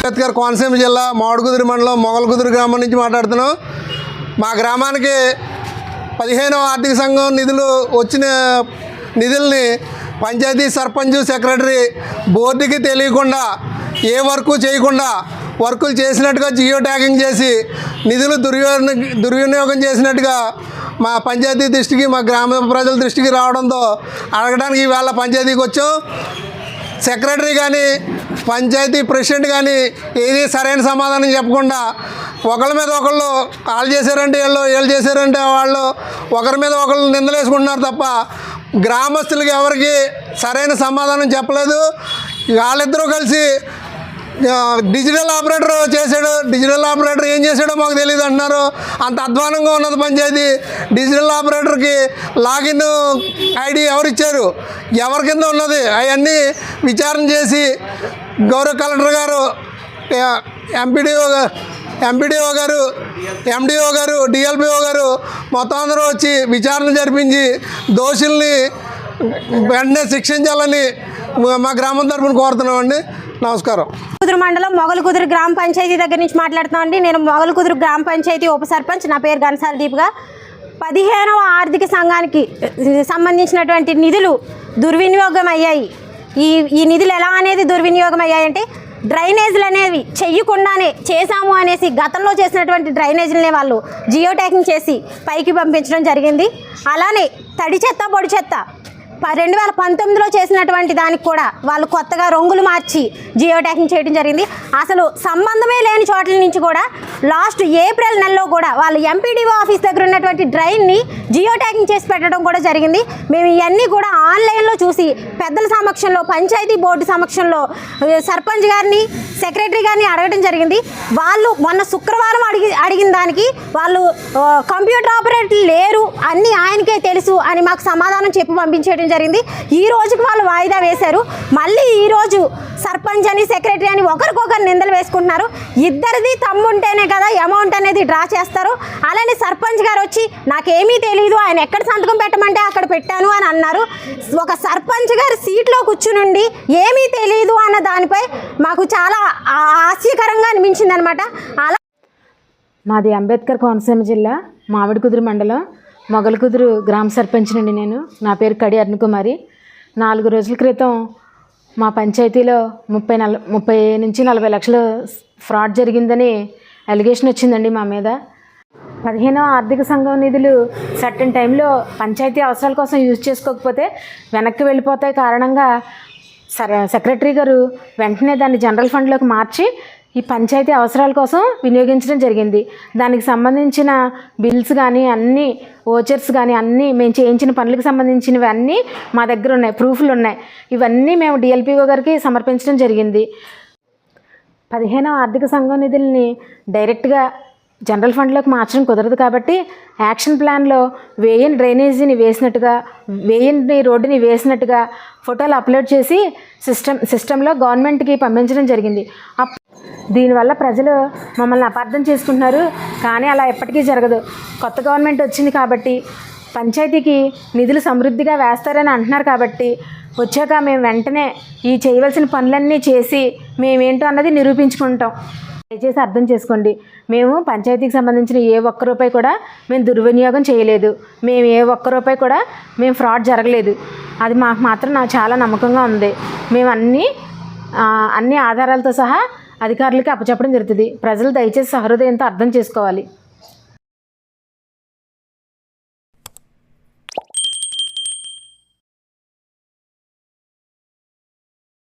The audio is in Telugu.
అంబేద్కర్ కోనసీమ జిల్లా మామిడికుదురు మండలం మొగలకుదురు గ్రామం నుంచి మాట్లాడుతున్నాం. మా గ్రామానికి పదిహేనవ ఆర్థిక సంఘం నిధులు వచ్చిన నిధుల్ని పంచాయతీ సర్పంచ్ సెక్రటరీ బోర్డుకి తెలియకుండా ఏ వర్కు చేయకుండా వర్కులు చేసినట్టుగా జియో ట్యాగింగ్ చేసి నిధులు దుర్విని దుర్వినియోగం చేసినట్టుగా మా పంచాయతీ దృష్టికి మా గ్రామ ప్రజల దృష్టికి రావడంతో అడగడానికి ఈవేళ పంచాయతీకి వచ్చాం. సెక్రటరీ కానీ పంచాయతీ ప్రెసిడెంట్ కానీ ఏది సరైన సమాధానం చెప్పకుండా ఒకళ్ళ మీద ఒకళ్ళు వాళ్ళు చేశారంటే వీళ్ళు వీళ్ళు చేశారంటే వాళ్ళు ఒకరి మీద ఒకళ్ళు నిందలేసుకుంటున్నారు తప్ప గ్రామస్తులకి ఎవరికి సరైన సమాధానం చెప్పలేదు. వాళ్ళిద్దరూ కలిసి డిజిటల్ ఆపరేటర్ చేశాడు. డిజిటల్ ఆపరేటర్ ఏం చేశాడో మాకు తెలియదు అంటున్నారు. అంత అధ్వానంగా ఉన్నది పంచాయతీ. డిజిటల్ ఆపరేటర్కి లాగిన్ ఐడి ఎవరిచ్చారు? ఎవరి కింద ఉన్నది? అవన్నీ విచారణ చేసి గౌరవ కలెక్టర్ గారు ఎంపీడీఓ ఎంపీడీఓ గారు ఎండిఓ గారు డిఎల్పిఓ గారు మొత్తం అందరూ వచ్చి విచారణ జరిపించి దోషుల్ని వెంటనే శిక్షించాలని మా గ్రామం తరఫున కోరుతున్నామండి. నమస్కారం. కుదురు మండలం మొగలుకుదురు గ్రామ పంచాయతీ దగ్గర నుంచి మాట్లాడుతామండి నేను మొగలుకుదురు గ్రామ పంచాయతీ ఉప సర్పంచ్. నా పేరు గన్సాల దీప్గా పదిహేనవ ఆర్థిక సంఘానికి సంబంధించినటువంటి నిధులు దుర్వినియోగం అయ్యాయి. ఈ ఈ నిధులు ఎలా అనేది దుర్వినియోగం అయ్యాయంటే డ్రైనేజీలు అనేవి చెయ్యకుండానే చేశాము అనేసి గతంలో చేసినటువంటి డ్రైనేజీలనే వాళ్ళు జియో ట్యాగింగ్ చేసి పైకి పంపించడం జరిగింది. అలానే తడి చెత్త పొడి చెత్త. ప- రెండు వేల పంతొమ్మిదిలో చేసినటువంటి దానికి కూడా వాళ్ళు కొత్తగా రంగులు మార్చి జియో ట్యాగింగ్ చేయడం జరిగింది. అసలు సంబంధమే లేని చోట్ల నుంచి కూడా లాస్ట్ ఏప్రిల్ నెలలో కూడా వాళ్ళు ఎంపీడీఓ ఆఫీస్ దగ్గర ఉన్నటువంటి డ్రైన్ని జియో ట్యాగింగ్ చేసి పెట్టడం కూడా జరిగింది. మేము ఇవన్నీ కూడా ఆన్లైన్లో చూసి పెద్దల సమక్షంలో పంచాయతీ బోర్డు సమక్షంలో సర్పంచ్ గారిని సెక్రటరీ గారిని అడగడం జరిగింది. వాళ్ళు మొన్న శుక్రవారం అడిగి అడిగిన దానికి వాళ్ళు కంప్యూటర్ ఆపరేటర్ లేరు అన్నీ ఆయనకే తెలుసు అని మాకు సమాధానం చెప్పి పంపించేయడం జరిగింది. ఈ రోజుకి వాళ్ళు వాయిదా వేశారు. మళ్ళీ ఈరోజు సర్పంచ్ అని సెక్రటరీ అని ఒకరికొకరు నిందలు వేసుకుంటున్నారు. ఇద్దరిది తమ్ముంటేనే కదా అమౌంట్ అనేది డ్రా చేస్తారు. అలానే సర్పంచ్ గారు వచ్చి నాకేమీ తెలియదు ఆయన ఎక్కడ సంతకం పెట్టమంటే అక్కడ పెట్టాను అని అన్నారు. ఒక సర్పంచ్ గారు సీట్లో కూర్చునుండి ఏమీ తెలియదు అన్న దానిపై మాకు చాలా హాస్యకరంగా అనిపించింది అనమాట అలా మాది అంబేద్కర్ కోనసీమ జిల్లా మామిడికుదురు మండలం మొగలకుదురు గ్రామ సర్పంచ్ నుండి నేను. నా పేరు కడి అరుణకుమారి. నాలుగు రోజుల క్రితం మా పంచాయతీలో ముప్పై నల ముప్పై నుంచి నలభై లక్షలు ఫ్రాడ్ జరిగిందని అలిగేషన్ వచ్చిందండి మా మీద. పదిహేనవ ఆర్థిక సంఘం నిధులు సర్టన్ టైంలో పంచాయతీ అవసరాల కోసం యూజ్ చేసుకోకపోతే వెనక్కి వెళ్ళిపోతాయి కారణంగా సెక్రటరీ గారు వెంటనే దాన్ని జనరల్ ఫండ్లోకి మార్చి ఈ పంచాయతీ అవసరాల కోసం వినియోగించడం జరిగింది. దానికి సంబంధించిన బిల్స్ కానీ అన్నీ ఓచర్స్ కానీ అన్నీ మేము చేయించిన పనులకు సంబంధించినవి అన్నీ మా దగ్గర ఉన్నాయి ప్రూఫ్లు ఉన్నాయి. ఇవన్నీ మేము డిఎల్పిఓ గారికి సమర్పించడం జరిగింది. పదిహేనవ ఆర్థిక సంఘం నిధుల్ని డైరెక్ట్గా జనరల్ ఫండ్లోకి మార్చడం కుదరదు కాబట్టి యాక్షన్ ప్లాన్లో వేయని డ్రైనేజీని వేసినట్టుగా వేయని రోడ్డుని వేసినట్టుగా ఫోటోలు అప్లోడ్ చేసి సిస్టమ్ సిస్టంలో గవర్నమెంట్కి పంపించడం జరిగింది. అప్ దీనివల్ల ప్రజలు మమ్మల్ని అపార్థం చేసుకుంటున్నారు కానీ అలా ఎప్పటికీ జరగదు. కొత్త గవర్నమెంట్ వచ్చింది కాబట్టి పంచాయతీకి నిధులు సమృద్ధిగా వేస్తారని అంటున్నారు కాబట్టి వచ్చాక మేము వెంటనే ఈ చేయవలసిన పనులన్నీ చేసి మేమేంటో అన్నది నిరూపించుకుంటాం. దయచేసి అర్థం చేసుకోండి. మేము పంచాయతీకి సంబంధించిన ఏ ఒక్క రూపాయి కూడా మేము దుర్వినియోగం చేయలేదు. మేము ఏ ఒక్క రూపాయి కూడా మేము ఫ్రాడ్ జరగలేదు. అది మాకు మాత్రం నాకు చాలా నమ్మకంగా ఉంది. మేము అన్నీ అన్ని ఆధారాలతో సహా అధికారులకి అప్పచెప్పడం జరుగుతుంది. ప్రజలు దయచేసి సహృదయంతో అర్థం చేసుకోవాలి.